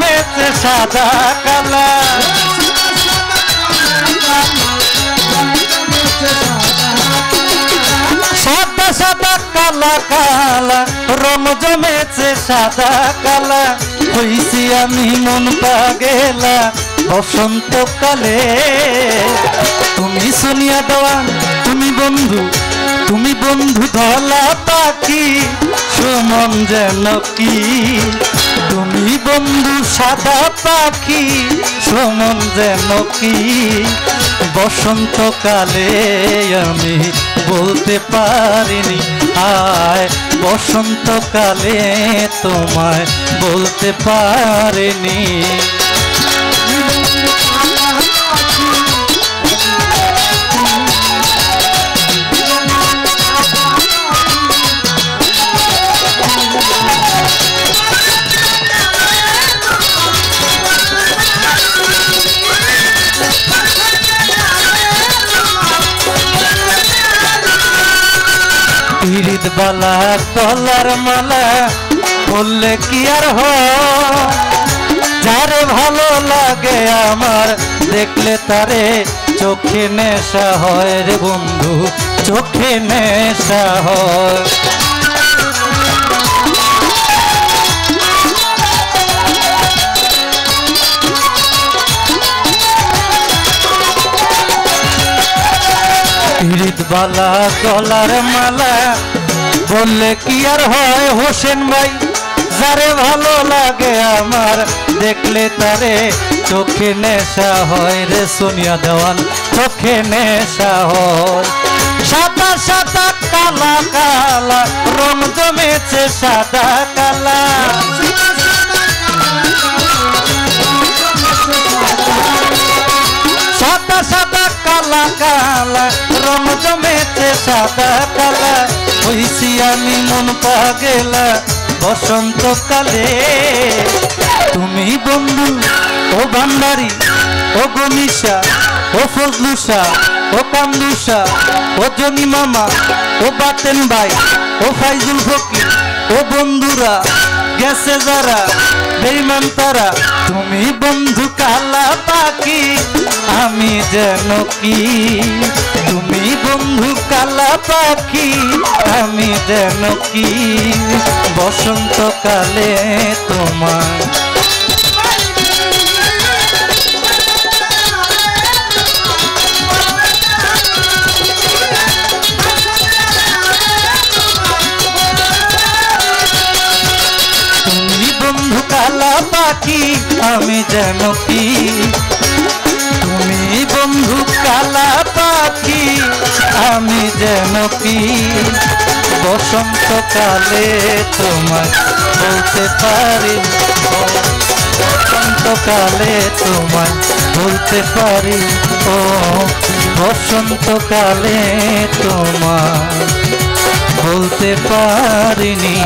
মেচে সাদা কালা। সাদা সাদা কালা কালা, রং জমেছে সাদা কালা। হইছি আমি মন পাগেলা, বসন্তকালে। তুমি সোনিয়া দেওয়ান, তুমি বন্ধু তুমি বন্ধু ধলা পাখি। সুমন যেন কি? তুমি বন্ধু সাদা পাখি, সুমন যেন কি? বসন্তকালে আমি বলতে পারিনি আয় বসন্তকালে তোমায় বলতে পারিনি। পিরিত বালা, তলার মালা, বললে কি আর হয় যারে ভালো লাগে আমার, দেখলে তারে চোখে নেশা হয় রে বন্ধু, চোখে নেশা হয়। বালা গলার মালা। বললে কি আর হয় হোসেন ভাই? যারে ভালো লাগে আমার, দেখলে তারে চোখে নেশা হয় রে সোনিয়া দেওয়ান, চোখে নেশা হয়। সাদা সাদা কালা কালা, রং জমেছে সাদা, কালা। সাদা সাদা কালা কালা রং জমেছে সাদা কালা, হইছি আমি মন পাগেলা, বসন্তকালে। তুমি বন্ধু, ও ভান্ডারি, ও গমিষা ও ফজলুষা ও কান্দুষা ও জনি মামা, ও বাতেন ভাই, ও ফাইজুল ফকির, ও বন্ধুরা, গেছে যারা বেইমান তারা। তুমি বন্ধু কালা পাখি, আমি যেন কি? পাখি আমি যেন কি? বসন্তকালে তোমার কালা পাখি আমি যেন কি? তুমি বন্ধু কালা কি? বসন্তকালে তোমায় বলতে পারি বসন্তকালে তোমায় বলতে পারি ও বসন্তকালে তোমায় বলতে পারিনি।